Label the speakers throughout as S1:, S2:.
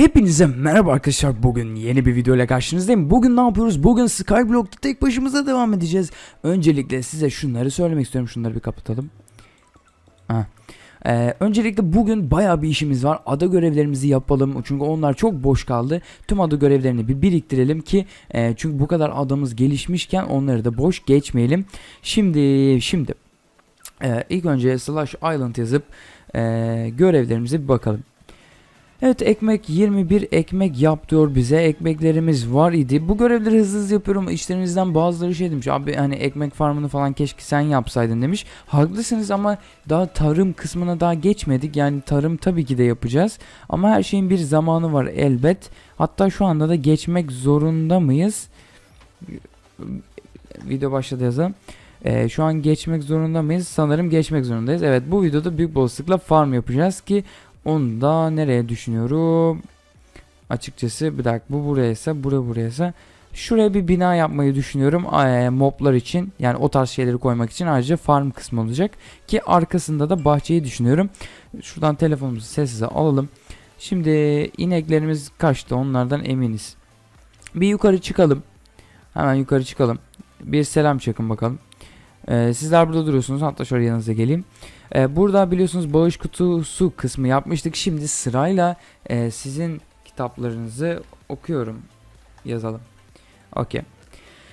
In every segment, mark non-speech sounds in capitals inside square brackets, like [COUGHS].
S1: Hepinize merhaba arkadaşlar. Bugün yeni bir video ile karşınızdayım. Bugün ne yapıyoruz? Bugün Skyblock'ta tek başımıza devam edeceğiz. Öncelikle size şunları söylemek istiyorum. Şunları bir kapatalım. Ha. Ee, öncelikle bugün baya bir işimiz var. Ada görevlerimizi yapalım. Çünkü onlar çok boş kaldı. Tüm ada görevlerini bir biriktirelim ki e, çünkü bu kadar adamız gelişmişken onları da boş geçmeyelim. Şimdi şimdi e, ilk önce slash island yazıp e, görevlerimize bir bakalım. Evet ekmek 21 ekmek yap diyor bize. Ekmeklerimiz var idi. Bu görevleri hızlı hızlı yapıyorum. İşlerinizden bazıları şey demiş. Abi hani ekmek farmını falan keşke sen yapsaydın demiş. Haklısınız ama daha tarım kısmına daha geçmedik. Yani tarım tabii ki de yapacağız. Ama her şeyin bir zamanı var elbet. Hatta şu anda da geçmek zorunda mıyız? Video başladı yazalım. Ee, şu an geçmek zorunda mıyız? Sanırım geçmek zorundayız. Evet bu videoda büyük olasılıkla farm yapacağız ki onu da nereye düşünüyorum? Açıkçası bir dakika bu burayasa bura burayasa şuraya bir bina yapmayı düşünüyorum Ee, moblar için yani o tarz şeyleri koymak için ayrıca farm kısmı olacak ki arkasında da bahçeyi düşünüyorum. Şuradan telefonumuzu sessize alalım. Şimdi ineklerimiz kaçtı onlardan eminiz. Bir yukarı çıkalım. Hemen yukarı çıkalım. Bir selam çakın bakalım. Ee, sizler burada duruyorsunuz. Hatta şöyle yanınıza geleyim. Ee, burada biliyorsunuz bağış kutusu kısmı yapmıştık. Şimdi sırayla e, sizin kitaplarınızı okuyorum. Yazalım. Okey.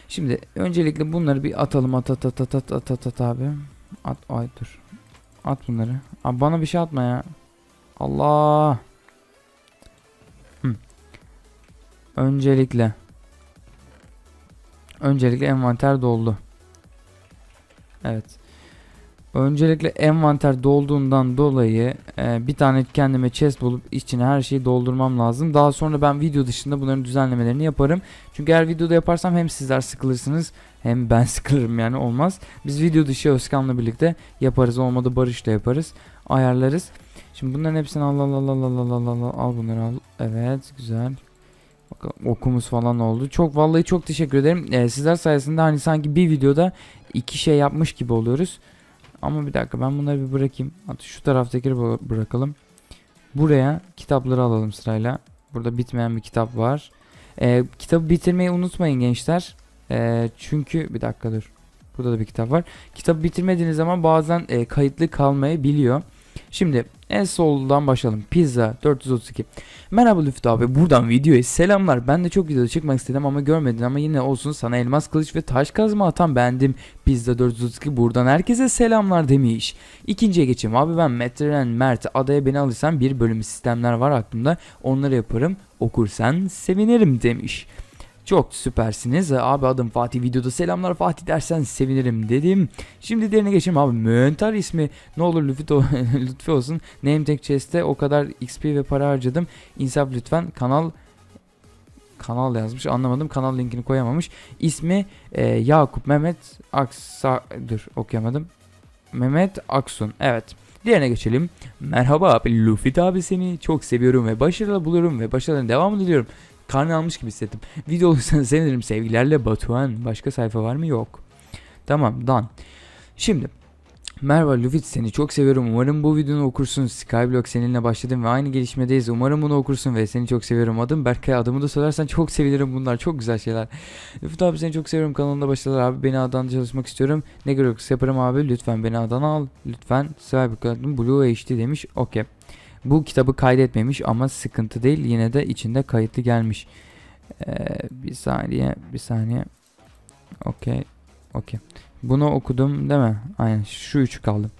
S1: Şimdi öncelikle bunları bir atalım. At at at at at at at, at abi. At ay dur. At bunları. Abi bana bir şey atma ya. Allah. Hı. Öncelikle. Öncelikle envanter doldu. Evet. Öncelikle envanter dolduğundan dolayı e, bir tane kendime chest bulup içine her şeyi doldurmam lazım. Daha sonra ben video dışında bunların düzenlemelerini yaparım. Çünkü eğer videoda yaparsam hem sizler sıkılırsınız hem ben [LAUGHS] sıkılırım yani olmaz. Biz video dışı Özkan'la birlikte yaparız. Olmadı Barış'la yaparız. Ayarlarız. Şimdi bunların hepsini al al al al al al al al al bunları al. Evet güzel. Bakalım okumuz falan oldu. Çok vallahi çok teşekkür ederim. Ee, sizler sayesinde hani sanki bir videoda iki şey yapmış gibi oluyoruz. Ama bir dakika ben bunları bir bırakayım. Hatta şu taraftakileri bı- bırakalım. Buraya kitapları alalım sırayla. Burada bitmeyen bir kitap var. Ee, kitabı bitirmeyi unutmayın gençler. Ee, çünkü bir dakika dur. Burada da bir kitap var. Kitabı bitirmediğiniz zaman bazen e, kayıtlı kalmayabiliyor. Şimdi en soldan başlayalım. Pizza 432. Merhaba Lüftü abi. Buradan videoya selamlar. Ben de çok videoda çıkmak istedim ama görmedin ama yine olsun sana elmas kılıç ve taş kazma atan bendim. Pizza 432 buradan herkese selamlar demiş. İkinciye geçeyim. Abi ben Metren Mert adaya beni alırsan bir bölüm sistemler var aklımda. Onları yaparım. Okursan sevinirim demiş. Çok süpersiniz. Abi adım Fatih. Videoda selamlar Fatih dersen sevinirim dedim. Şimdi derine geçelim abi. Möntar ismi. Ne olur lütfi, [LAUGHS] lütfi olsun. Name Tag Chest'e o kadar XP ve para harcadım. İnsaf lütfen. Kanal kanal yazmış. Anlamadım. Kanal linkini koyamamış. İsmi e, Yakup Mehmet Aksa dur okuyamadım. Mehmet Aksun. Evet. Diğerine geçelim. Merhaba abi. Luffy abi seni çok seviyorum ve başarılı buluyorum ve başarılarına devam ediyorum karnı almış gibi hissettim video olursanız [LAUGHS] sevinirim sevgilerle Batuhan başka sayfa var mı yok tamam dan şimdi Merhaba Luffy seni çok seviyorum. Umarım bu videonu okursun. Skyblock seninle başladım ve aynı gelişmedeyiz. Umarım bunu okursun ve seni çok seviyorum. Adım Berkay. Adımı da söylersen çok sevinirim. Bunlar çok güzel şeyler. Luffy abi seni çok seviyorum. Kanalında başladılar abi. Beni Adana'da çalışmak istiyorum. Ne gerekiyorsa yaparım abi. Lütfen beni Adana al. Lütfen. Skyblock Blue HD demiş. Okey. Bu kitabı kaydetmemiş ama sıkıntı değil. Yine de içinde kayıtlı gelmiş. Ee, bir saniye. Bir saniye. Okey. Okey. Bunu okudum değil mi? Aynen şu üçü kaldı.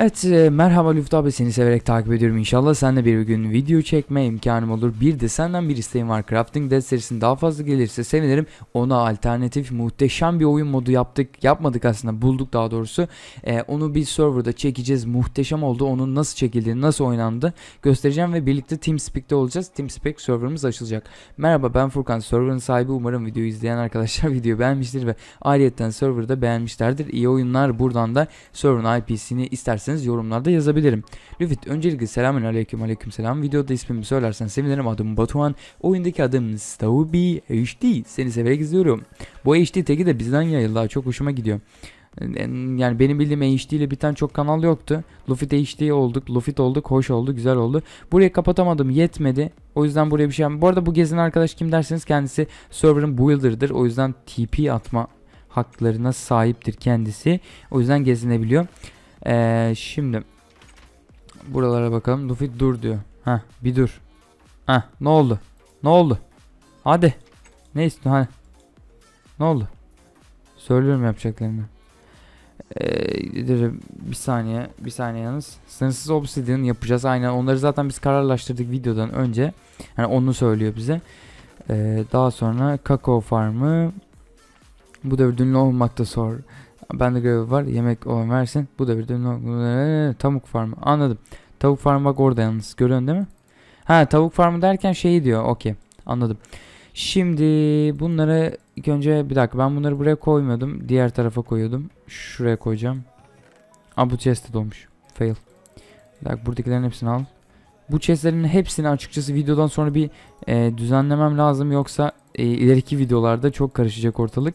S1: Evet e, merhaba Lüftü abi seni severek takip ediyorum inşallah seninle bir gün video çekme imkanım olur. Bir de senden bir isteğim var Crafting Dead serisinin daha fazla gelirse sevinirim. Ona alternatif muhteşem bir oyun modu yaptık. Yapmadık aslında bulduk daha doğrusu. E, onu bir serverda çekeceğiz muhteşem oldu. Onun nasıl çekildiğini nasıl oynandı göstereceğim ve birlikte TeamSpeak'te olacağız. TeamSpeak serverımız açılacak. Merhaba ben Furkan serverın sahibi umarım videoyu izleyen arkadaşlar [LAUGHS] videoyu beğenmiştir ve ayrıyetten serverda beğenmişlerdir. İyi oyunlar buradan da server'ın IP'sini isterseniz yorumlarda yazabilirim. Lüfit öncelikle selamün aleyküm aleyküm selam. Videoda ismimi söylersen sevinirim. Adım Batuhan. Oyundaki adım Staubi HD. Seni severek izliyorum. Bu HD tagi de bizden yayıldı. Çok hoşuma gidiyor. Yani benim bildiğim HD ile biten çok kanal yoktu. Lufit HD olduk, Lufit olduk, hoş oldu, güzel oldu. Burayı kapatamadım, yetmedi. O yüzden buraya bir şey. Bu arada bu gezin arkadaş kim derseniz kendisi server'ın builder'dır. O yüzden TP atma haklarına sahiptir kendisi. O yüzden gezinebiliyor. Ee, şimdi buralara bakalım. Lufit dur diyor. Ha, bir dur. Ha, ne oldu? Ne oldu? Hadi. Ne istiyorsun? Hadi. Ne oldu? Söylüyorum yapacaklarını. Ee, bir saniye, bir saniye yalnız. Sınırsız obsidian yapacağız. Aynen onları zaten biz kararlaştırdık videodan önce. Yani onu söylüyor bize. Ee, daha sonra kakao farmı. Bu devirde ünlü olmakta zor. Bende görevi var. Yemek olan versin. Bu devirde ünlü olmak- Tavuk farmı. Anladım. Tavuk farmı bak orada yalnız. Görüyorsun değil mi? Ha tavuk farmı derken şeyi diyor. Okey. Anladım. Şimdi bunları ilk önce bir dakika ben bunları buraya koymuyordum. Diğer tarafa koyuyordum. Şuraya koyacağım. Aa bu chest'te dolmuş. Fail. Bir dakika buradakilerin hepsini al. Bu chest'lerin hepsini açıkçası videodan sonra bir e, düzenlemem lazım. Yoksa e, ileriki videolarda çok karışacak ortalık.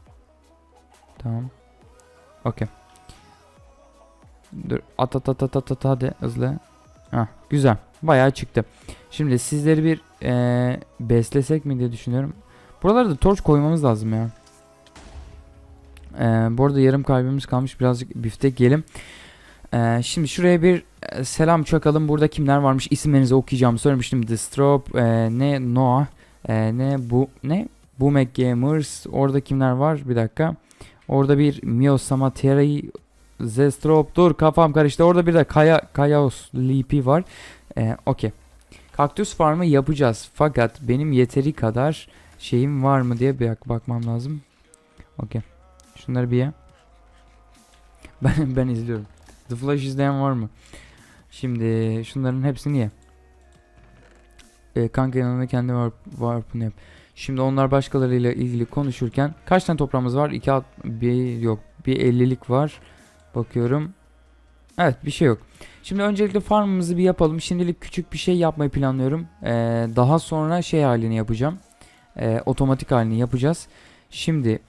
S1: Tamam. Okey. Dur. At at at at at at hadi hızlı. Hah güzel. Bayağı çıktı. Şimdi sizleri bir eee, beslesek mi diye düşünüyorum. Buralara da torç koymamız lazım ya. Eee bu arada yarım kalbimiz kalmış. Birazcık biftek yiyelim. Eee, şimdi şuraya bir e, selam çakalım. Burada kimler varmış? İsimlerinizi okuyacağım. Söylemiştim. The Strop, eee, ne Noah, eee, ne bu ne? Boomek Gamers. Orada kimler var? Bir dakika. Orada bir Mio Samatera'yı Zestrop dur kafam karıştı. Orada bir de Kaya Kayaos Lipi var. Ee, Okey. Kaktüs farmı yapacağız. Fakat benim yeteri kadar şeyim var mı diye bir bak- bakmam lazım. Okey. Şunları bir ye. [LAUGHS] Ben ben izliyorum. The Flash izleyen var mı? Şimdi şunların hepsini ye. Ee, kanka yanında kendi var warp'ını yap. Şimdi onlar başkalarıyla ilgili konuşurken kaç tane toprağımız var? 2 alt bir yok. Bir 50'lik var. Bakıyorum. Evet bir şey yok. Şimdi öncelikle farmımızı bir yapalım. Şimdilik küçük bir şey yapmayı planlıyorum. Ee, daha sonra şey halini yapacağım. Ee, otomatik halini yapacağız. Şimdi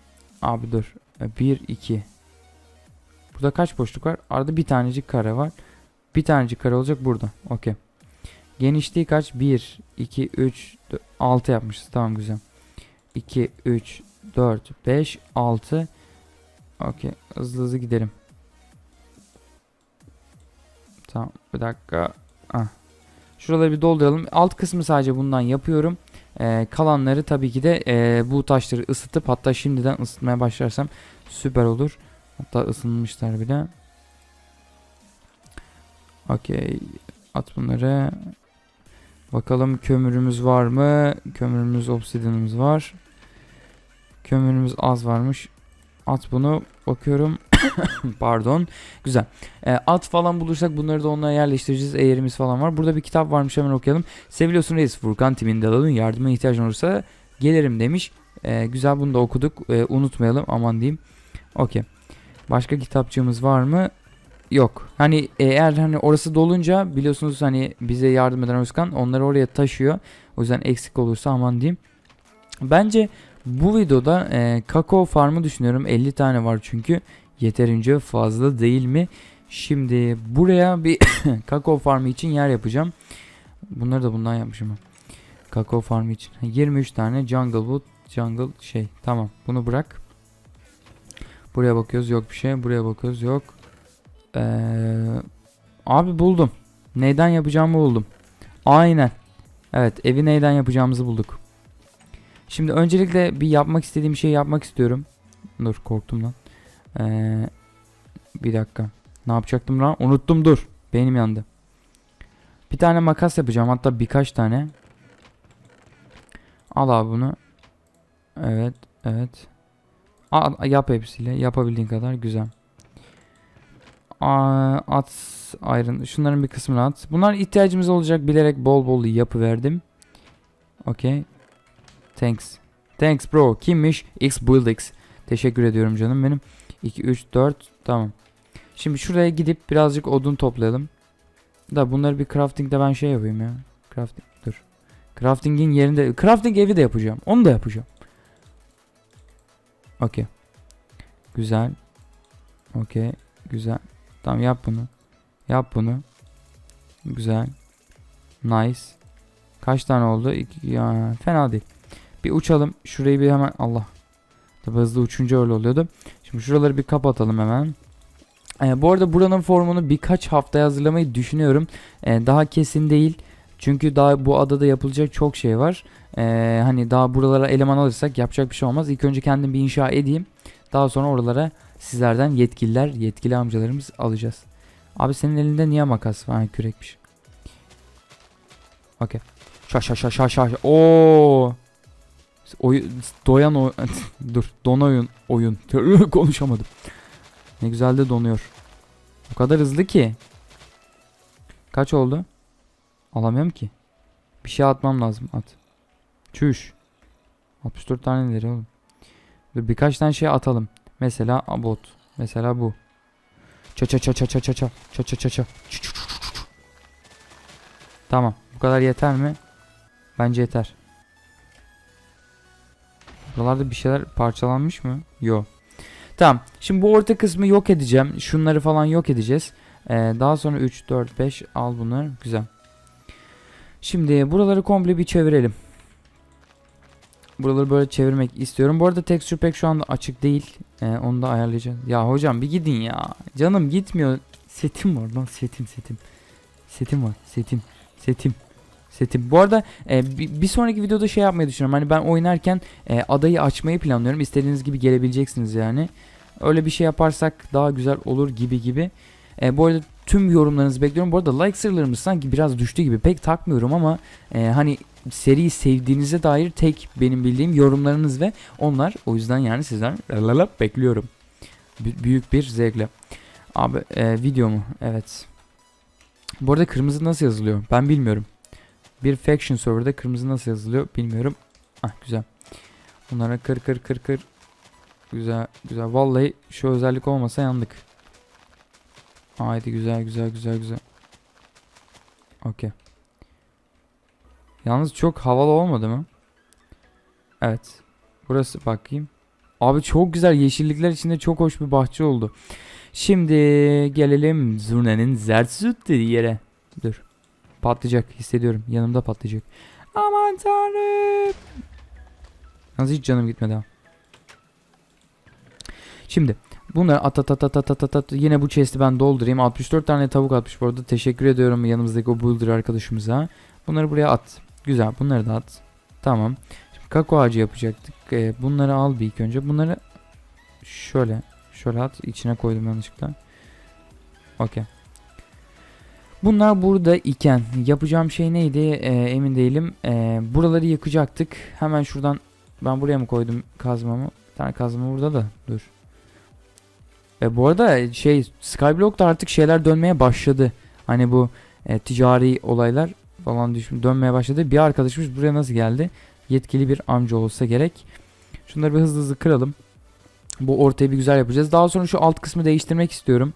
S1: abi dur. 1 2 Burada kaç boşluk var? Arada bir tanecik kare var. Bir tanecik kare olacak burada. Okey. Genişliği kaç? 1 2 3 6 yapmışız. Tamam güzel. 2 3 4 5 6 Okey. Hızlı hızlı gidelim. Tamam bir dakika. Ah. Şuraları bir dolduralım. Alt kısmı sadece bundan yapıyorum. Ee, kalanları tabii ki de ee, bu taşları ısıtıp hatta şimdiden ısıtmaya başlarsam süper olur. Hatta ısınmışlar bile. Okey. At bunları. Bakalım kömürümüz var mı? Kömürümüz, obsidianımız var. Kömürümüz az varmış. At bunu. Bakıyorum. [COUGHS] Pardon. Güzel. E, at falan bulursak bunları da onlara yerleştireceğiz. Eğerimiz falan var. Burada bir kitap varmış hemen okuyalım. Seviliyorsun reis Furkan Timin Dalal'ın yardıma ihtiyacın olursa gelirim demiş. E, güzel bunu da okuduk. E, unutmayalım aman diyeyim. Okey. Başka kitapçığımız var mı? Yok. Hani eğer hani orası dolunca biliyorsunuz hani bize yardım eden Özkan onları oraya taşıyor. O yüzden eksik olursa aman diyeyim. Bence bu videoda e, kakao farmı düşünüyorum. 50 tane var çünkü. Yeterince fazla değil mi? Şimdi buraya bir [COUGHS] kakao farmı için yer yapacağım. Bunları da bundan yapmışım. Kakao farmı için. 23 tane jungle wood, jungle şey. Tamam. Bunu bırak. Buraya bakıyoruz yok bir şey. Buraya bakıyoruz yok. Ee, abi buldum. Neyden yapacağımı buldum. Aynen. Evet evi neyden yapacağımızı bulduk. Şimdi öncelikle bir yapmak istediğim şeyi yapmak istiyorum. Dur korktum lan. Ee, bir dakika. Ne yapacaktım lan? Unuttum dur. Benim yandı. Bir tane makas yapacağım. Hatta birkaç tane. Al abi bunu. Evet. Evet. Al, yap hepsiyle. Yapabildiğin kadar. Güzel. At iron. Şunların bir kısmını at. Bunlar ihtiyacımız olacak bilerek bol bol yapı verdim. Okey. Thanks. Thanks bro. Kimmiş? X Build. Teşekkür ediyorum canım benim. 2 3 4 tamam. Şimdi şuraya gidip birazcık odun toplayalım. Da bunları bir crafting'de ben şey yapayım ya. Crafting dur. Crafting'in yerinde crafting evi de yapacağım. Onu da yapacağım. Okey. Güzel. Okey. Güzel. Tamam yap bunu. Yap bunu. Güzel. Nice. Kaç tane oldu? İki, ya, fena değil. Bir uçalım. Şurayı bir hemen Allah. Tabi hızlı uçunca öyle oluyordu. Şimdi şuraları bir kapatalım hemen. Ee, bu arada buranın formunu birkaç haftaya hazırlamayı düşünüyorum. Ee, daha kesin değil. Çünkü daha bu adada yapılacak çok şey var. Ee, hani daha buralara eleman alırsak yapacak bir şey olmaz. İlk önce kendim bir inşa edeyim. Daha sonra oralara sizlerden yetkililer, yetkili amcalarımız alacağız. Abi senin elinde niye makas var? Ha, kürekmiş. Okey. Şa şa şa şa şa. Oo. [LAUGHS] Oyun doyan o dur. Don oyun oyun. Konuşamadım. Ne güzel de donuyor. O kadar hızlı ki. Kaç oldu? Alamıyorum ki. Bir şey atmam lazım. At. Çüş. 64 tane ileri oğlum. Dur birkaç tane şey atalım. Mesela abot. Mesela bu. Ça ça ça ça ça ça ça ça ça ça ça. Tamam. Bu kadar yeter mi? Bence yeter. Buralarda bir şeyler parçalanmış mı? Yok. Tamam. Şimdi bu orta kısmı yok edeceğim. Şunları falan yok edeceğiz. Ee, daha sonra 3, 4, 5 al bunları. Güzel. Şimdi buraları komple bir çevirelim. Buraları böyle çevirmek istiyorum. Bu arada texture pack şu anda açık değil. Ee, onu da ayarlayacağım. Ya hocam bir gidin ya. Canım gitmiyor. Setim var lan setim setim. Setim var setim. Setim. Setim. Bu arada e, bir sonraki videoda şey yapmayı düşünüyorum. Hani ben oynarken e, adayı açmayı planlıyorum. İstediğiniz gibi gelebileceksiniz yani. Öyle bir şey yaparsak daha güzel olur gibi gibi. E, bu arada tüm yorumlarınızı bekliyorum. Bu arada like sayılarımız sanki biraz düştü gibi. Pek takmıyorum ama e, hani seriyi sevdiğinize dair tek benim bildiğim yorumlarınız ve onlar. O yüzden yani sizden lalala bekliyorum. B- büyük bir zevkle. Abi e, video mu? Evet. Bu arada kırmızı nasıl yazılıyor? Ben bilmiyorum. Bir faction serverda kırmızı nasıl yazılıyor bilmiyorum. Ah güzel. Bunlara kır kır kır kır. Güzel güzel. Vallahi şu özellik olmasa yandık. Haydi güzel güzel güzel güzel. Okey. Yalnız çok havalı olmadı mı? Evet. Burası bakayım. Abi çok güzel yeşillikler içinde çok hoş bir bahçe oldu. Şimdi gelelim Zurna'nın Zersut dediği yere. Dur. Patlayacak hissediyorum. Yanımda patlayacak. Aman tanrım. Yalnız hiç canım gitmedi ha. Şimdi bunları at at at at at at at at. Yine bu chest'i ben doldurayım. 64 tane tavuk atmış bu arada. Teşekkür ediyorum yanımızdaki o builder arkadaşımıza. Bunları buraya at. Güzel bunları da at. Tamam. Şimdi kakao ağacı yapacaktık. Ee, bunları al bir ilk önce. Bunları şöyle şöyle at. İçine koydum yanlışlıkla. Okey. Bunlar burada iken yapacağım şey neydi Ee, emin değilim. Ee, buraları yıkacaktık. Hemen şuradan ben buraya mı koydum kazmamı? Bir tane kazma burada da. Dur. E, bu arada şey Skyblock'ta artık şeyler dönmeye başladı. Hani bu e, ticari olaylar falan düşün dönmeye başladı. Bir arkadaşımız buraya nasıl geldi? Yetkili bir amca olsa gerek. Şunları bir hızlı hızlı kıralım. Bu ortayı bir güzel yapacağız. Daha sonra şu alt kısmı değiştirmek istiyorum.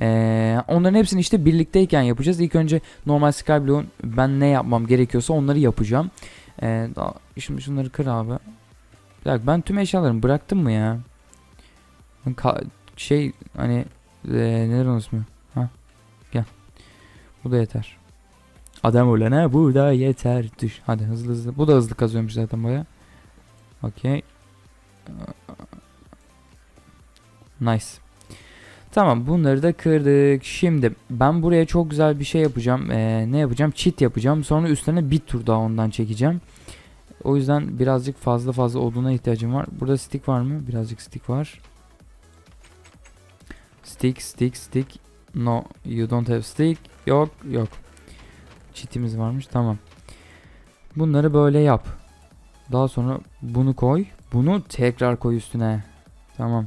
S1: Ee, onların hepsini işte birlikteyken yapacağız. İlk önce normal Skyblock'un ben ne yapmam gerekiyorsa onları yapacağım. Ee, daha, şimdi şunları kır abi. Dakika, ben tüm eşyalarımı bıraktım mı ya? Ka- şey hani e, neler onun ismi? Ha gel. Bu da yeter. Adam olana bu da yeter. Düş. Hadi hızlı hızlı. Bu da hızlı kazıyormuş zaten baya. Okey. Nice. Tamam bunları da kırdık. Şimdi ben buraya çok güzel bir şey yapacağım. Ee, ne yapacağım? Çit yapacağım. Sonra üstüne bir tur daha ondan çekeceğim. O yüzden birazcık fazla fazla oduna ihtiyacım var. Burada stick var mı? Birazcık stick var. Stick, stick, stick. No, you don't have stick. Yok, yok. Çitimiz varmış. Tamam. Bunları böyle yap. Daha sonra bunu koy. Bunu tekrar koy üstüne. Tamam.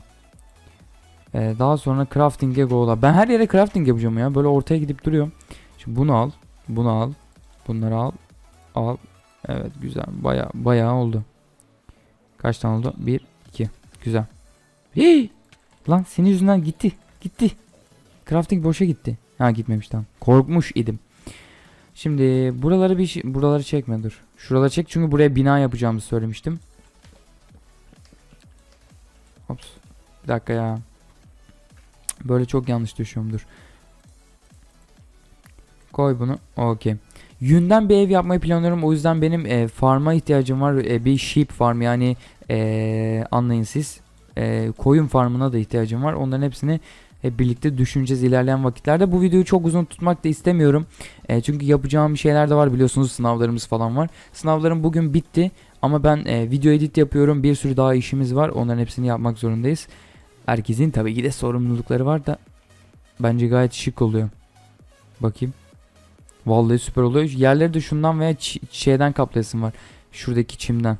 S1: Ee, daha sonra crafting'e go'la. Ben her yere crafting yapacağım ya. Böyle ortaya gidip duruyorum. Şimdi bunu al. Bunu al. Bunları al. Al. Evet güzel. Baya bayağı oldu. Kaç tane oldu? 1 2. Güzel. Hii! Lan senin yüzünden gitti. Gitti. Crafting boşa gitti. Ha gitmemiş tamam. Korkmuş idim. Şimdi buraları bir şey, buraları çekme dur. Şuraları çek çünkü buraya bina yapacağımızı söylemiştim. Ops. Bir dakika ya. Böyle çok yanlış düşüyorum dur. Koy bunu. Okey. Yünden bir ev yapmayı planlıyorum. O yüzden benim e, farma ihtiyacım var. E, bir sheep farm yani e, anlayın siz. E, koyun farmına da ihtiyacım var. Onların hepsini hep birlikte düşüneceğiz ilerleyen vakitlerde. Bu videoyu çok uzun tutmak da istemiyorum. E, çünkü yapacağım şeyler de var biliyorsunuz sınavlarımız falan var. Sınavlarım bugün bitti. Ama ben e, video edit yapıyorum. Bir sürü daha işimiz var. Onların hepsini yapmak zorundayız. Herkesin tabii ki de sorumlulukları var da bence gayet şık oluyor. Bakayım. Vallahi süper oluyor. Yerleri de şundan veya şeyden kaplayasın var. Şuradaki çimden.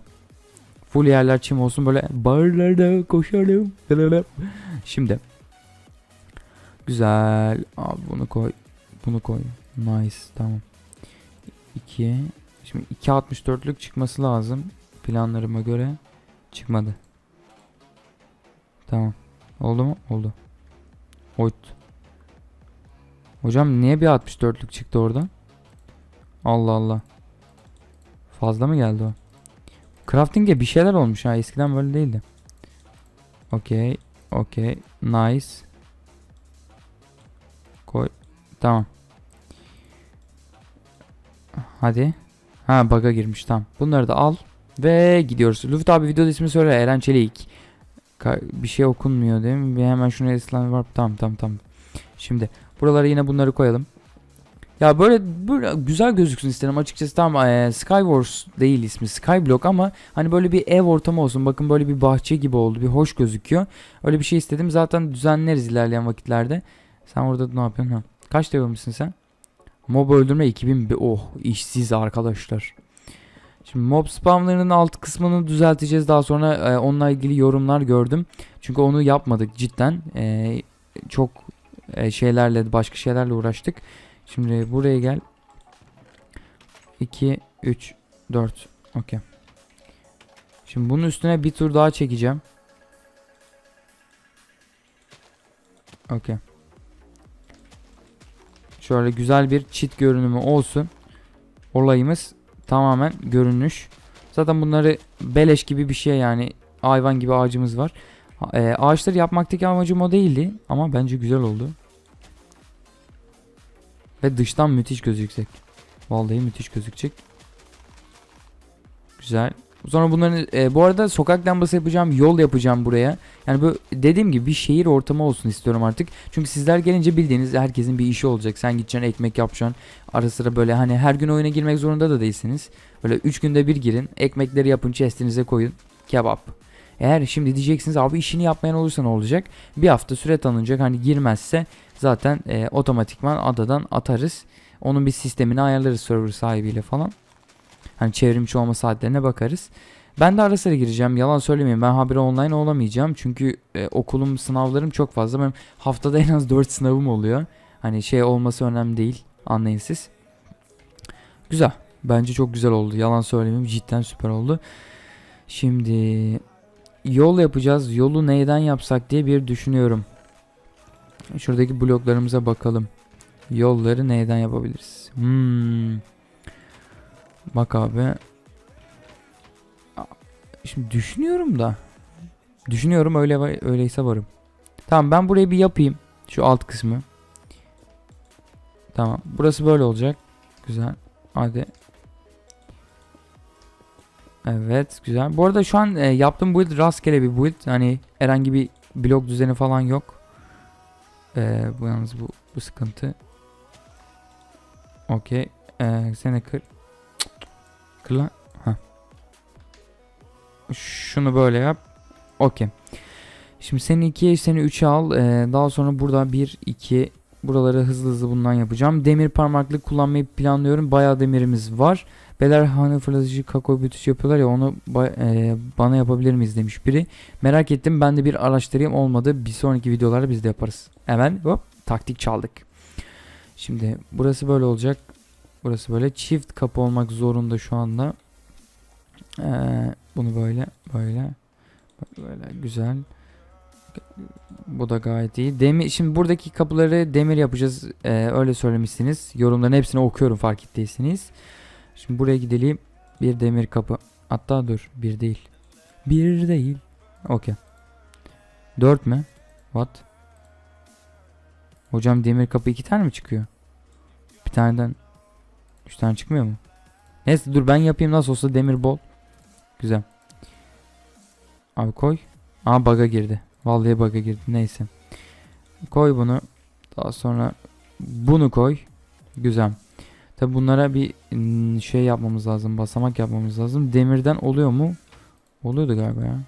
S1: Full yerler çim olsun böyle barlarda koşarım. [LAUGHS] Şimdi. Güzel. Abi bunu koy. Bunu koy. Nice. Tamam. 2. Şimdi 2.64'lük çıkması lazım. Planlarıma göre. Çıkmadı. Tamam. Oldu mu? Oldu. Oyt. Hocam niye bir 64'lük çıktı oradan? Allah Allah. Fazla mı geldi o? Crafting'e bir şeyler olmuş ha. Eskiden böyle değildi. Okey. Okey. Nice. Koy. Tamam. Hadi. Ha bug'a girmiş tamam. Bunları da al. Ve gidiyoruz. Luft abi video ismi söyle. Eren Çelik. Ka- bir şey okunmuyor değil mi? Bir hemen şunu eslan var. Tamam tamam tamam. Şimdi buralara yine bunları koyalım. Ya böyle böyle güzel gözüksün isterim açıkçası tamam eee, Skywars değil ismi Skyblock ama hani böyle bir ev ortamı olsun bakın böyle bir bahçe gibi oldu bir hoş gözüküyor öyle bir şey istedim zaten düzenleriz ilerleyen vakitlerde sen orada ne yapıyorsun ha kaç devirmişsin sen mob öldürme 2000 bi- oh işsiz arkadaşlar Şimdi mob spamlarının alt kısmını düzelteceğiz daha sonra eee, onunla ilgili yorumlar gördüm çünkü onu yapmadık cidden Eee, çok eee, şeylerle başka şeylerle uğraştık Şimdi buraya gel. 2, 3, 4. Okey. Şimdi bunun üstüne bir tur daha çekeceğim. Okey. Şöyle güzel bir çit görünümü olsun. Olayımız tamamen görünüş. Zaten bunları beleş gibi bir şey yani hayvan gibi ağacımız var. E, ağaçları yapmaktaki amacım o değildi ama bence güzel oldu. Ve dıştan müthiş gözükecek. Vallahi müthiş gözükecek. Güzel. Sonra bunların e, bu arada sokak lambası yapacağım, yol yapacağım buraya. Yani bu dediğim gibi bir şehir ortamı olsun istiyorum artık. Çünkü sizler gelince bildiğiniz herkesin bir işi olacak. Sen gideceksin ekmek yapacaksın. Ara sıra böyle hani her gün oyuna girmek zorunda da değilsiniz. Böyle 3 günde bir girin. Ekmekleri yapın, chestinize koyun. Kebap. Eğer şimdi diyeceksiniz abi işini yapmayan olursa ne olacak? Bir hafta süre tanınacak. Hani girmezse zaten e, otomatikman adadan atarız. Onun bir sistemini ayarlarız server sahibiyle falan. Hani çevrimçi olma saatlerine bakarız. Ben de ara sıra gireceğim. Yalan söylemeyeyim. Ben habire online olamayacağım. Çünkü e, okulum sınavlarım çok fazla. Benim haftada en az 4 sınavım oluyor. Hani şey olması önemli değil. Anlayın siz. Güzel. Bence çok güzel oldu. Yalan söylemeyeyim. Cidden süper oldu. Şimdi yol yapacağız. Yolu neyden yapsak diye bir düşünüyorum. Şuradaki bloklarımıza bakalım. Yolları neyden yapabiliriz? Hmm. Bak abi. Şimdi düşünüyorum da. Düşünüyorum öyle öyleyse varım. Tamam ben burayı bir yapayım. Şu alt kısmı. Tamam. Burası böyle olacak. Güzel. Hadi. Evet güzel. Bu arada şu an e, yaptığım build rastgele bir build. Hani herhangi bir blok düzeni falan yok. E, bu yalnız bu, bu sıkıntı. Okey. E, seni kır. Kır lan. Heh. Şunu böyle yap. Okey. Şimdi seni 2'ye seni 3'e al. E, daha sonra burada 1 2 buraları hızlı hızlı bundan yapacağım. Demir parmaklık kullanmayı planlıyorum. Bayağı demirimiz var. Beyler hani fırlatıcı kakao bütüsü yapıyorlar ya onu e, bana yapabilir miyiz demiş biri. Merak ettim ben de bir araştırayım olmadı. Bir sonraki videolarda biz de yaparız. Hemen hop taktik çaldık. Şimdi burası böyle olacak. Burası böyle çift kapı olmak zorunda şu anda. Ee, bunu böyle böyle böyle güzel. Bu da gayet iyi. Demir şimdi buradaki kapıları demir yapacağız. Ee, öyle söylemişsiniz. Yorumların hepsini okuyorum fark ettiyseniz. Şimdi buraya gidelim. Bir demir kapı. Hatta dur. Bir değil. Bir değil. Okey. Dört mü? What? Hocam demir kapı iki tane mi çıkıyor? Bir taneden üç tane çıkmıyor mu? Neyse dur ben yapayım nasıl olsa demir bol. Güzel. Abi koy. Aa bug'a girdi. Vallahi bug'a girdi. Neyse. Koy bunu. Daha sonra bunu koy. Güzel. Tabi bunlara bir mm, şey yapmamız lazım. Basamak yapmamız lazım. Demirden oluyor mu? Oluyordu galiba ya.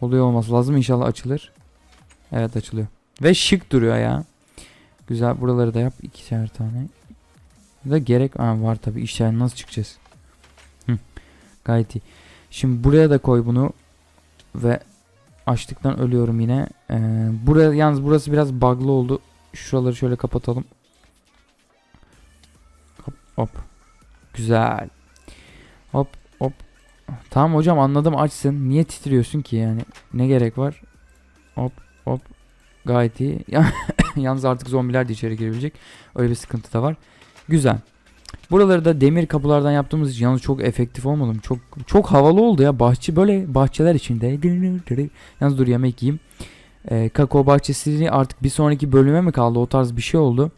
S1: Oluyor olması lazım. İnşallah açılır. Evet açılıyor. Ve şık duruyor ya. Güzel. Buraları da yap. ikişer tane. Da gerek Aa, var tabi. İşler nasıl çıkacağız? Hı. Gayet iyi. Şimdi buraya da koy bunu. Ve açlıktan ölüyorum yine. Ee, buraya yalnız burası biraz bug'lı oldu. Şuraları şöyle kapatalım. Hop hop. Güzel. Hop hop. Tamam hocam anladım açsın. Niye titriyorsun ki yani? Ne gerek var? Hop hop. Gayet iyi. [LAUGHS] [LAUGHS] Yalnız artık zombiler de içeri girebilecek. Öyle bir sıkıntı da var. Güzel. Buraları da demir kapılardan yaptığımız için yalnız çok efektif olmadı mı? Çok çok havalı oldu ya. Bahçe böyle bahçeler içinde. Yalnız dur yemek yiyeyim. Ee, kakao bahçesi artık bir sonraki bölüme mi kaldı? O tarz bir şey oldu.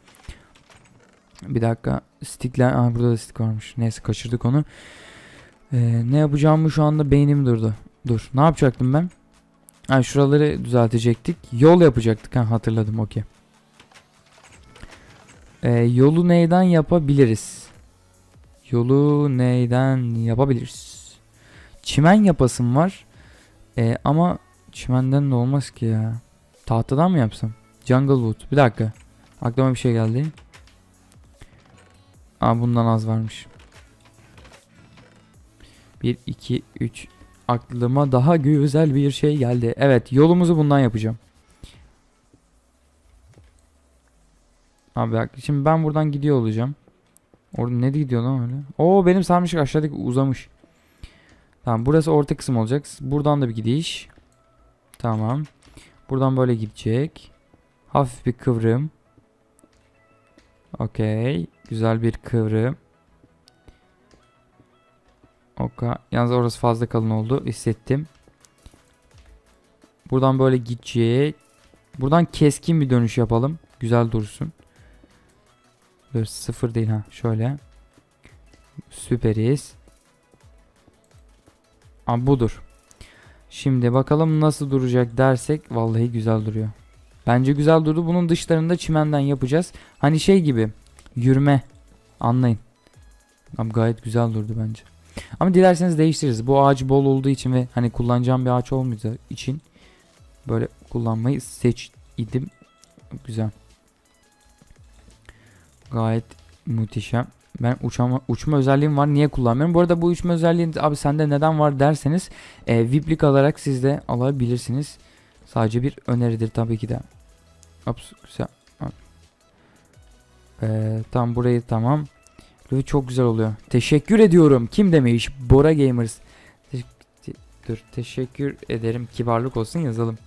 S1: Bir dakika. Stickler. Aa, burada da stick varmış. Neyse kaçırdık onu. Ee, ne yapacağımı şu anda beynim durdu. Dur. Ne yapacaktım ben? Ha, şuraları düzeltecektik. Yol yapacaktık. Ha, hatırladım. Okey. Ee, yolu neyden yapabiliriz? Yolu neyden yapabiliriz? Çimen yapasım var. Ee, ama çimenden de olmaz ki ya. Tahtadan mı yapsam? Jungle Wood. Bir dakika. Aklıma bir şey geldi. Aa bundan az varmış. 1, 2, 3. Aklıma daha güzel bir şey geldi. Evet yolumuzu bundan yapacağım. Abi bak şimdi ben buradan gidiyor olacağım. Orada ne gidiyor lan öyle? Oo benim sarmışık aşağıdaki uzamış. Tamam burası orta kısım olacak. Buradan da bir gidiş. Tamam. Buradan böyle gidecek. Hafif bir kıvrım. Okey. Güzel bir kıvrım. Oka. Yalnız orası fazla kalın oldu. Hissettim. Buradan böyle gidecek. Buradan keskin bir dönüş yapalım. Güzel dursun. Dur sıfır değil ha. Şöyle. Süperiz. Aa, budur. Şimdi bakalım nasıl duracak dersek vallahi güzel duruyor. Bence güzel durdu. Bunun dışlarında çimenden yapacağız. Hani şey gibi yürüme anlayın. Abi gayet güzel durdu bence. Ama dilerseniz değiştiririz. Bu ağacı bol olduğu için ve hani kullanacağım bir ağaç olmayacağı için böyle kullanmayı seçtim. Güzel. Gayet muhteşem. Ben uçama, uçma özelliğim var. Niye kullanmıyorum? Bu arada bu uçma özelliğin abi sende neden var derseniz e, VIP'lik alarak siz de alabilirsiniz. Sadece bir öneridir tabii ki de. Ops, güzel. Ee, tam burayı tamam. Ve çok güzel oluyor. Teşekkür ediyorum. Kim demiş? Bora Gamers. Dur teşekkür ederim. Kibarlık olsun yazalım.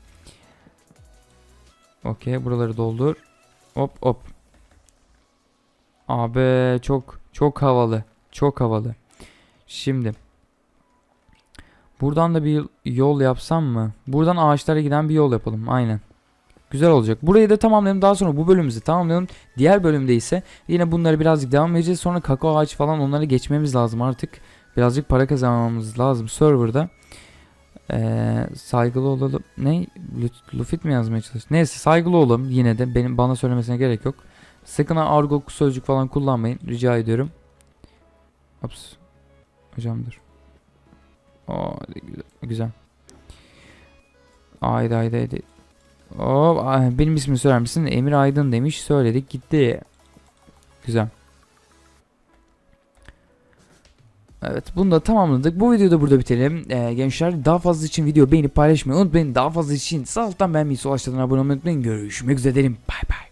S1: Okey buraları doldur. Hop hop. Abi çok çok havalı. Çok havalı. Şimdi. Buradan da bir yol yapsam mı? Buradan ağaçlara giden bir yol yapalım. Aynen. Güzel olacak. Burayı da tamamlayalım. Daha sonra bu bölümümüzü tamamlayalım. Diğer bölümde ise yine bunları birazcık devam edeceğiz. Sonra kakao ağaç falan onları geçmemiz lazım artık. Birazcık para kazanmamız lazım serverda. Ee, saygılı olalım. Ne? Lu- Lufit mi yazmaya çalıştın? Neyse saygılı olalım yine de. Benim bana söylemesine gerek yok. Sakın argo sözcük falan kullanmayın. Rica ediyorum. Ops. Hocam dur. Oo, güzel. güzel. Haydi haydi haydi. Oo, ay, benim ismimi söyler misin? Emir Aydın demiş. Söyledik gitti. Güzel. Evet bunu da tamamladık. Bu videoda burada bitelim. Ee, gençler daha fazla için video beğenip paylaşmayı unutmayın. Daha fazla için sağ alttan beğenmeyi sol aşağıdan abone olmayı unutmayın. Görüşmek üzere derim. Bay bay.